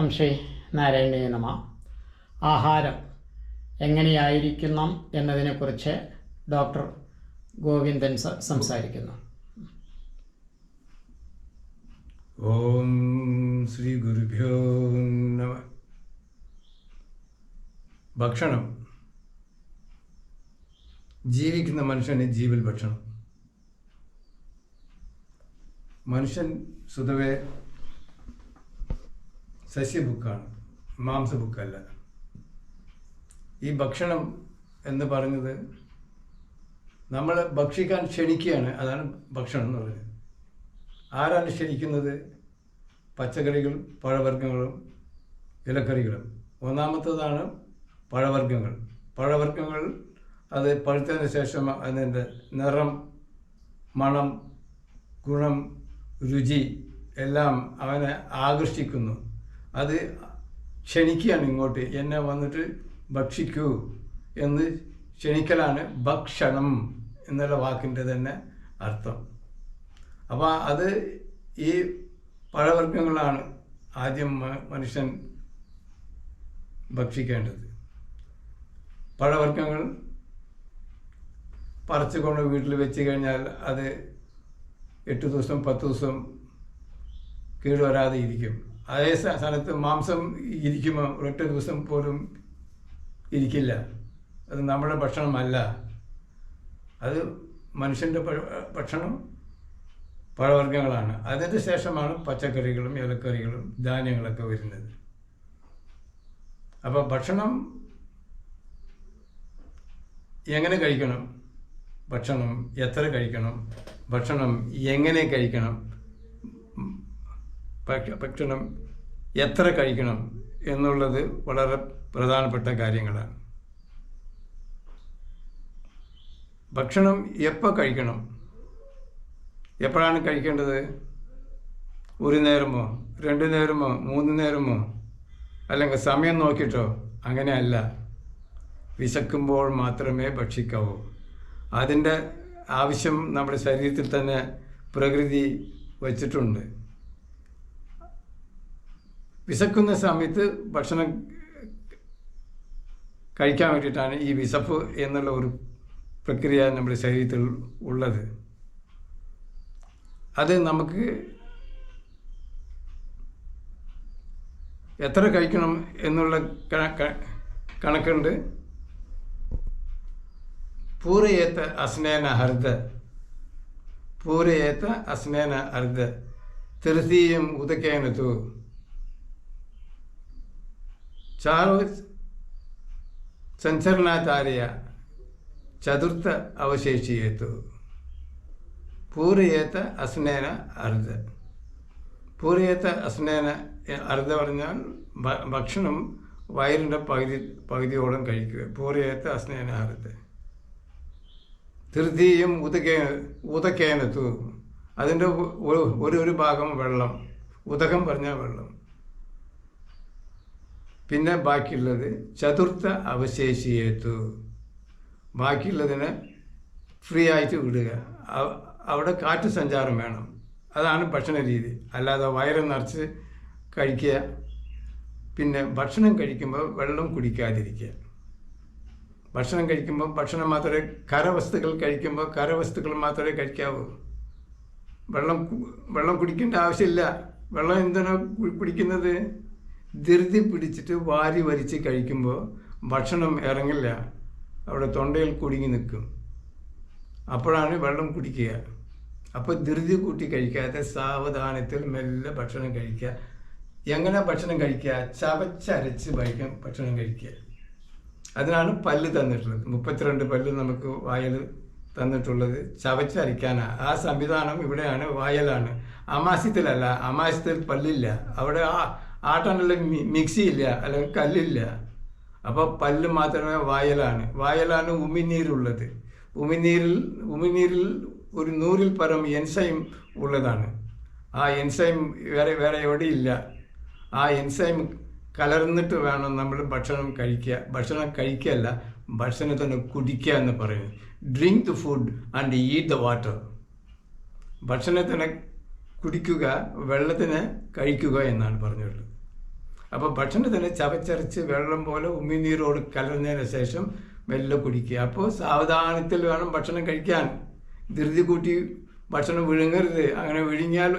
ഓം ശ്രീ നമ. ആഹാരം എങ്ങനെയായിരിക്കണം എന്നതിനെക്കുറിച്ച് ഡോക്ടർ ഗോവിന്ദൻ സംസാരിക്കുന്നു. ഓം ശ്രീ ഗുരുഭ്യോ നമ. ഭക്ഷണം. ജീവിക്കുന്ന മനുഷ്യന് ജീവൽ ഭക്ഷണം. മനുഷ്യൻ സ്വതവേ സസ്യബുക്കാണ് മാംസബുക്കല്ല. ഈ ഭക്ഷണം എന്ന് പറഞ്ഞത് നമ്മൾ ഭക്ഷിക്കാൻ ക്ഷണിക്കുകയാണ് അതാണ് ഭക്ഷണം എന്ന് പറയുന്നത്. ആരാണ് ക്ഷണിക്കുന്നത്? പച്ചക്കറികളും പഴവർഗങ്ങളും ഇലക്കറികളും. ഒന്നാമത്തതാണ് പഴവർഗങ്ങൾ. പഴവർഗങ്ങൾ അത് പഴുത്തതിന് ശേഷം അതിന്റെ നിറം മണം ഗുണം രുചി എല്ലാം അവനെ ആകർഷിക്കുന്നു. അത് ക്ഷണിക്കുകയാണ് ഇങ്ങോട്ട്. എന്നെ വന്നിട്ട് ഭക്ഷിക്കൂ എന്ന് ക്ഷണിക്കലാണ് ഭക്ഷണം എന്നുള്ള വാക്കിന്റെ തന്നെ അർത്ഥം. അപ്പോൾ അത് ഈ പഴവർഗങ്ങളാണ് ആദ്യം മനുഷ്യൻ ഭക്ഷിക്കേണ്ടത്. പഴവർഗങ്ങൾ പറിച്ചുകൊണ്ട് വീട്ടിൽ വെച്ച് കഴിഞ്ഞാൽ അത് എട്ട് ദിവസം പത്ത് ദിവസം കേടുവരാതെ ഇരിക്കും. അതേ സ്ഥ- സ്ഥലത്ത് മാംസം ഇരിക്കുമ്പോൾ ഒരൊറ്റ ദിവസം പോലും ഇരിക്കില്ല. അത് നമ്മുടെ ഭക്ഷണമല്ല. അത് മനുഷ്യന്റെ ഭക്ഷണം പഴവർഗങ്ങളാണ്. അതിന് ശേഷമാണ് പച്ചക്കറികളും ഇലക്കറികളും ധാന്യങ്ങളൊക്കെ വരുന്നത്. അപ്പോൾ ഭക്ഷണം എങ്ങനെ കഴിക്കണം? ഭക്ഷണം എത്ര കഴിക്കണം? ഭക്ഷണം എങ്ങനെ കഴിക്കണം? ഭക്ഷണം എത്ര കഴിക്കണം എന്നുള്ളത് വളരെ പ്രധാനപ്പെട്ട കാര്യങ്ങളാണ്. ഭക്ഷണം എപ്പോൾ കഴിക്കണം? എപ്പോഴാണ് കഴിക്കേണ്ടത്? ഒരു നേരമോ? രണ്ട് നേരമോ? മൂന്ന് നേരമോ? അല്ലെങ്കിൽ സമയം നോക്കിയിട്ടോ? അങ്ങനെയല്ല. വിശക്കുമ്പോൾ മാത്രമേ ഭക്ഷിക്കാവൂ. അതിന്റെ ആവശ്യം നമ്മുടെ ശരീരത്തിൽ തന്നെ പ്രകൃതി വച്ചിട്ടുണ്ട്. വിശക്കുന്ന സമയത്ത് ഭക്ഷണം കഴിക്കാൻ വേണ്ടിയിട്ടാണ് ഈ വിശപ്പ് എന്നുള്ള ഒരു പ്രക്രിയ നമ്മുടെ ശരീരത്തിൽ ഉള്ളത്. അത് നമുക്ക് എത്ര കഴിക്കണം എന്നുള്ള കണക്കുണ്ട്. പൂരയേത്ത അസ്നേന ഹർദ. പൂരയേത്ത അസ്നേന ഹർദ. തൃതീയം ഉദക്കേനതു ചാറോ ಸಂಚರಣಾಚಾರ್ಯ ಚತುರ್ಥ ಅವಶೇಷಿಯೇತು പൂരയേത്ത അസ്നേന അർദ്ധ പൂരയേത്ത അസ്നേന അർദ്ധ പറഞ്ഞാൽ ഭ- ഭക്ഷണം വയറിൻ്റെ പകുതി പകുതിയോളം കഴിക്കുക പൂരയേത്ത അസ്നേന അർദ്ധ തൃതീയം ഉദകേ ഉദക്കേനത്തു അതിൻ്റെ ഒരു ഒരു ഒരു ഭാഗം വെള്ളം ഉദകം പറഞ്ഞാൽ വെള്ളം പിന്നെ ബാക്കിയുള്ളത് ചതുർത്ഥ അവശേഷിയേത്തു ബാക്കിയുള്ളതിനെ ഫ്രീ ആയിട്ട് വിടുക. അവിടെ കാറ്റ് സഞ്ചാരം വേണം. അതാണ് ഭക്ഷണ രീതി. അല്ലാതെ വയറ് നിറച്ച് കഴിക്കുക. പിന്നെ ഭക്ഷണം കഴിക്കുമ്പോൾ വെള്ളം കുടിക്കാതിരിക്കുക. ഭക്ഷണം കഴിക്കുമ്പോൾ ഭക്ഷണം മാത്രമേ കരവസ്തുക്കൾ കഴിക്കുമ്പോൾ കരവസ്തുക്കൾ മാത്രമേ കഴിക്കാവൂ. വെള്ളം വെള്ളം കുടിക്കേണ്ട ആവശ്യമില്ല. വെള്ളം എന്തിനാണ് കുടിക്കുന്നത്? ധൃതി പിടിച്ചിട്ട് വാരി വരിച്ച് കഴിക്കുമ്പോൾ ഭക്ഷണം ഇറങ്ങില്ല. അവിടെ തൊണ്ടയിൽ കുടുങ്ങി നിൽക്കും. അപ്പോഴാണ് വെള്ളം കുടിക്കുക. അപ്പോൾ ധൃതി കൂട്ടി കഴിക്കാതെ സാവധാനത്തിൽ മെല്ലെ ഭക്ഷണം കഴിക്കുക. എങ്ങനെ ഭക്ഷണം കഴിക്കുക? ചവച്ചരച്ച് ഭയക്കാൻ ഭക്ഷണം കഴിക്കുക. അതിനാണ് പല്ല് തന്നിട്ടുള്ളത്. മുപ്പത്തിരണ്ട് പല്ല് നമുക്ക് വായൽ തന്നിട്ടുള്ളത്. ചവച്ചരയ്ക്കാനാണ് ആ സംവിധാനം ഇവിടെയാണ് വായലാണ്. അമാസ്യത്തിലല്ല അമാസ്യത്തിൽ പല്ലില്ല. അവിടെ ആ ആട്ടാനുള്ള മിക്സി ഇല്ല അല്ലെങ്കിൽ കല്ലില്ല. അപ്പോൾ പല്ല് മാത്രമേ വായലാണ്. വായലാണ് ഉമിനീരുള്ളത്. ഉമിനീരിൽ ഉമിനീരിൽ ഒരു നൂറിൽ പരം എൻസൈം ഉള്ളതാണ്. ആ എൻസൈം വേറെ വേറെ എവിടെയില്ല. ആ എൻസൈം കലർന്നിട്ട് വേണം നമ്മൾ ഭക്ഷണം കഴിക്കുക. ഭക്ഷണം കഴിക്കുകയല്ല ഭക്ഷണത്തിന് കുടിക്കുക എന്ന് പറയുന്നത്. Drink the food and eat the water ഭക്ഷണത്തിനെ കുടിക്കുക വെള്ളത്തിന് കഴിക്കുക എന്നാണ് പറഞ്ഞിട്ടുള്ളത് അപ്പോൾ ഭക്ഷണത്തിന് ചവച്ചരച്ച് വെള്ളം പോലെ ഉമ്മിനീരോട് കലർന്നതിന് ശേഷം മെല്ലെ കുടിക്കുക. അപ്പോൾ സാവധാനത്തിൽ വേണം ഭക്ഷണം കഴിക്കാൻ. ധൃതി കൂട്ടി ഭക്ഷണം വിഴുങ്ങരുത്. അങ്ങനെ വിഴുങ്ങിയാൽ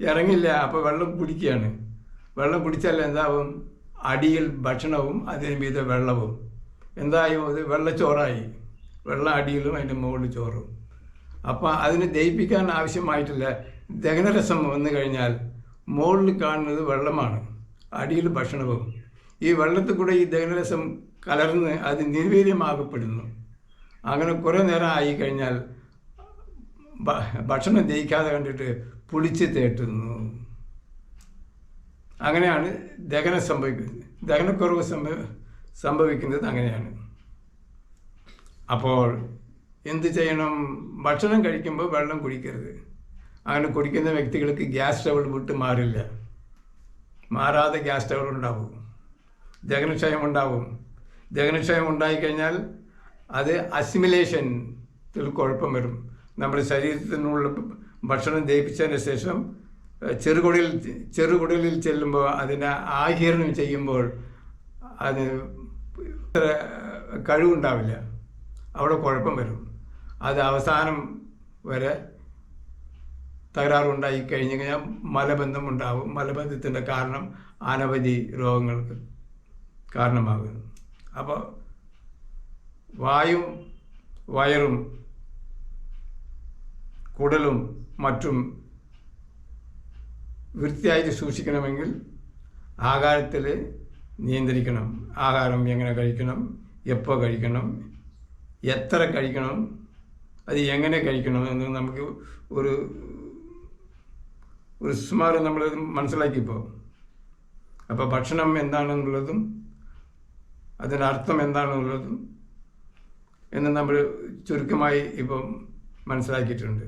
ഇറങ്ങില്ല. അപ്പോൾ വെള്ളം കുടിക്കുകയാണ്. വെള്ളം കുടിച്ചാൽ എന്താവും? അടിയിൽ ഭക്ഷണവും അതിന് മീതെ വെള്ളവും. എന്തായും? അത് വെള്ളച്ചോറായി. വെള്ളം അടിയിലും അതിന്റെ മുകളിൽ ചോറും. അപ്പോൾ അതിനെ ദഹിപ്പിക്കാൻ ആവശ്യമായിട്ടില്ല. ദഹനരസം വന്നു കഴിഞ്ഞാൽ മുകളിൽ കാണുന്നത് വെള്ളമാണ് അടിയിൽ ഭക്ഷണവും. ഈ വെള്ളത്തിൽ കൂടെ ഈ ദഹനരസം കലർന്ന് അത് നിർവീര്യമാകപ്പെടുന്നു അങ്ങനെ കുറേ നേരം ആയി കഴിഞ്ഞാൽ ഭക്ഷണം ദഹിക്കാതെ കണ്ടിട്ട് പുളിച്ച് തേട്ടുന്നു. അങ്ങനെയാണ് ദഹനം സംഭവിക്കുന്നത്. ദഹനക്കുറവ് സംഭവിക്കുന്നത് അങ്ങനെയാണ്. അപ്പോൾ എന്ത് ചെയ്യണം? ഭക്ഷണം കഴിക്കുമ്പോൾ വെള്ളം കുടിക്കരുത്. അങ്ങനെ കുടിക്കുന്ന വ്യക്തികൾക്ക് ഗ്യാസ് ട്രബിൾ വിട്ട് മാറില്ല. മാറാതെ ഗ്യാസ് ട്രബിൾ ഉണ്ടാവും. ജഗനക്ഷയം ഉണ്ടാവും. ജഗനക്ഷയം ഉണ്ടായിക്കഴിഞ്ഞാൽ അത് അസിമിലേഷൻ കുഴപ്പം വരും. നമ്മുടെ ശരീരത്തിനുള്ള ഭക്ഷണം ദഹിപ്പിച്ചതിന് ശേഷം ചെറുകുടലിൽ ചെറുകുടലിൽ ചെല്ലുമ്പോൾ അതിനെ ആഹീരണം ചെയ്യുമ്പോൾ അത് കഴിവുണ്ടാവില്ല. അവിടെ കുഴപ്പം വരും. അത് അവസാനം വരെ തകരാറുണ്ടായി കഴിഞ്ഞു കഴിഞ്ഞാൽ മലബന്ധം ഉണ്ടാവും മലബന്ധത്തിന്റെ കാരണം അനവധി രോഗങ്ങൾക്ക് കാരണമാകുന്നു. അപ്പോൾ വായും വയറും കുടലും മറ്റും വൃത്തിയായിട്ട് സൂക്ഷിക്കണമെങ്കിൽ ആഹാരത്തിൽ നിയന്ത്രിക്കണം. ആഹാരം എങ്ങനെ കഴിക്കണം? എപ്പോൾ കഴിക്കണം? എത്ര കഴിക്കണം? അത് എങ്ങനെ കഴിക്കണം എന്ന് നമുക്ക് ഒരു ഒരു സുമാർ നമ്മൾ മനസ്സിലാക്കിപ്പോൾ അപ്പോൾ ഭക്ഷണം എന്താണെന്നുള്ളതും അതിന്റെ അർത്ഥം എന്താണെന്നുള്ളതും എന്ന് നമ്മൾ ചുരുക്കമായി ഇപ്പം മനസ്സിലാക്കിയിട്ടുണ്ട്.